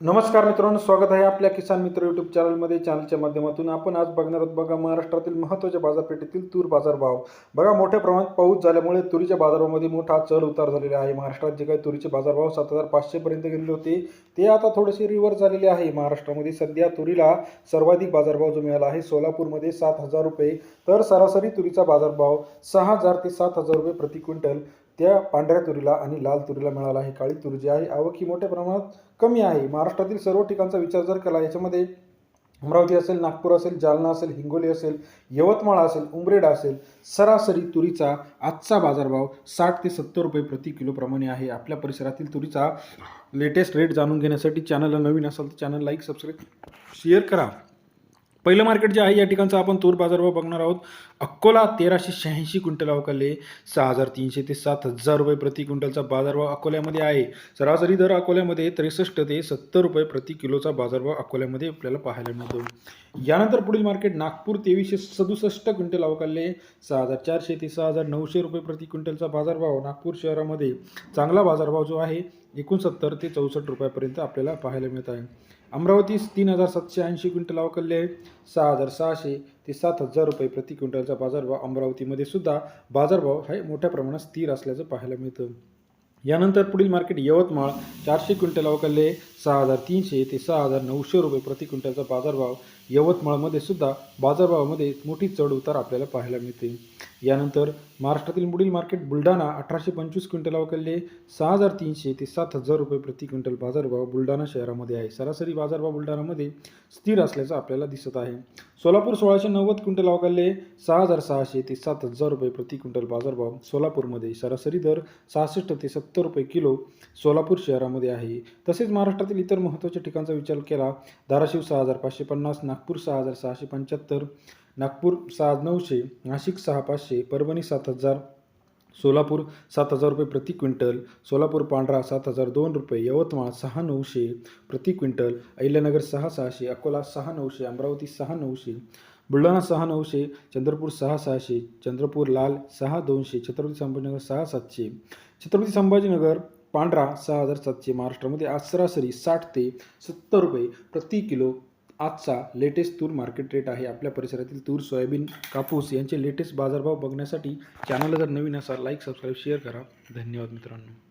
नमस्कार मित्रांनो स्वागत आहे आपल्या किसान मित्र यूट्यूब चॅनलमध्ये चॅनलच्या माध्यमातून. आपण आज बघणार आहोत बघा महाराष्ट्रातील महत्त्वाच्या बाजारपेठेतील तूर बाजारभाव बघा मोठ्या प्रमाणात पाऊस झाल्यामुळे तुरीच्या बाजारामध्ये मोठा चढ उतार झालेला आहे. महाराष्ट्रात जे काही तुरीचे बाजारभाव सात हजार पाचशेपर्यंत गेलेले होते ते आता थोडेसे रिव्हर्स झालेले आहे. महाराष्ट्रामध्ये सध्या तुरीला सर्वाधिक बाजारभाव जो मिळाला आहे सोलापूरमध्ये सात हजार रुपये. तर सरासरी तुरीचा बाजारभाव सहा हजार ते सात हजार रुपये प्रति क्विंटल. त्या पांढऱ्या तुरीला आणि लाल तुरीला मिळाला आहे. काळी तुरी जी आहे आवक ही मोठ्या प्रमाणात कमी आहे. महाराष्ट्रातील सर्व ठिकाणचा विचार जर केला याच्यामध्ये अमरावती असेल नागपूर असेल जालना असेल हिंगोली असेल यवतमाळ असेल उमरेडा असेल सरासरी तुरीचा आजचा बाजारभाव साठ ते सत्तर रुपये प्रति किलोप्रमाणे आहे. आपल्या परिसरातील तुरीचा लेटेस्ट रेट जाणून घेण्यासाठी चॅनलला नवीन असाल तर चॅनल लाईक सबस्क्राईब शेअर करा. पहिलं मार्केट जे आहे या ठिकाणचा आपण तूर बाजारभाव बघणार आहोत. अकोला तेराशे शहाऐंशी क्विंटल अवकाले सहा हजार तीनशे ते सात हजार रुपये प्रति क्विंटलचा बाजारभाव अकोल्यामध्ये आहे. सरासरी दर अकोल्यामध्ये त्रेसष्ट ते सत्तर रुपये प्रति किलोचा बाजारभाव अकोल्यामध्ये आपल्याला पाहायला मिळतो. यानंतर पुढील मार्केट नागपूर तेवीसशे सदुसष्ट क्विंटल अवकाले सहा हजार चारशे ते सहा हजार नऊशे रुपये प्रति क्विंटलचा बाजारभाव नागपूर शहरामध्ये. चांगला बाजारभाव जो आहे एकोणसत्तर ते चौसष्ट रुपयापर्यंत आपल्याला पाहायला मिळत आहे. अमरावती तीन हजार सातशे ऐंशी क्विंटल अवकल्ले आहे. सहा हजार सहाशे ते सात हजार रुपये प्रति क्विंटलचा बाजारभाव अमरावतीमध्ये सुद्धा बाजारभाव हे मोठ्या प्रमाणात स्थिर असल्याचं पाहायला मिळतं. यानंतर पुढील मार्केट यवतमाळ चारशे क्विंटल अवकल्ले सहा हजार तीनशे ते सहा हजार नऊशे रुपये प्रति क्विंटलचा बाजारभाव यवतमाळमध्ये सुद्धा बाजारभावामध्ये मोठी चढ उतार आपल्याला पाहायला मिळते. यानंतर महाराष्ट्रातील मुडील मार्केट बुलढाणा अठराशे पंचवीस क्विंटल अवकल्ले सहा हजार तीनशे ते सात हजार रुपये प्रति क्विंटल बाजारभाव बुलढाणा शहरामध्ये आहे. सरासरी बाजारभाव बुलढाणामध्ये स्थिर असल्याचं आपल्याला दिसत आहे. सोलापूर सोळाशे नव्वद क्विंटल अवकाले सहा हजार सहाशे ते सात हजार रुपये प्रति क्विंटल बाजारभाव सोलापूरमध्ये. सरासरी दर सहासष्ट ते सत्तर रुपये किलो सोलापूर शहरामध्ये आहे. तसेच महाराष्ट्रातील इतर महत्त्वाच्या ठिकाणचा विचार केला धाराशिव सहा हजार पाचशे पन्नास नागपूर सहा हजार सहाशे पंच्याहत्तर नागपूर सहा नऊशे नाशिक सहा पाचशे परभणी सात हजार सोलापूर सात हजार रुपये प्रति क्विंटल सोलापूर पांढरा सात हजार दोन रुपये यवतमाळ सहा नऊशे प्रति क्विंटल अहिल्यानगर सहा सहाशे अकोला सहा नऊशे अमरावती सहा नऊशे बुलढाणा सहा नऊशे चंद्रपूर सहा सहाशे चंद्रपूर लाल सहा दोनशे छत्रपती संभाजीनगर सहा सातशे छत्रपती संभाजीनगर पांढरा सहा हजार सातशे महाराष्ट्रामध्ये आज सरासरी साठ ते सत्तर रुपये प्रति किलो आजचा लेटेस्ट तूर मार्केट रेट आहे. आपल्या परिसरातील तूर सोयाबीन कापूस यांचे लेटेस्ट बाजारभाव बघण्यासाठी चॅनल जर नवीन असाल लाईक सबस्क्राईब शेअर करा. धन्यवाद मित्रांनो.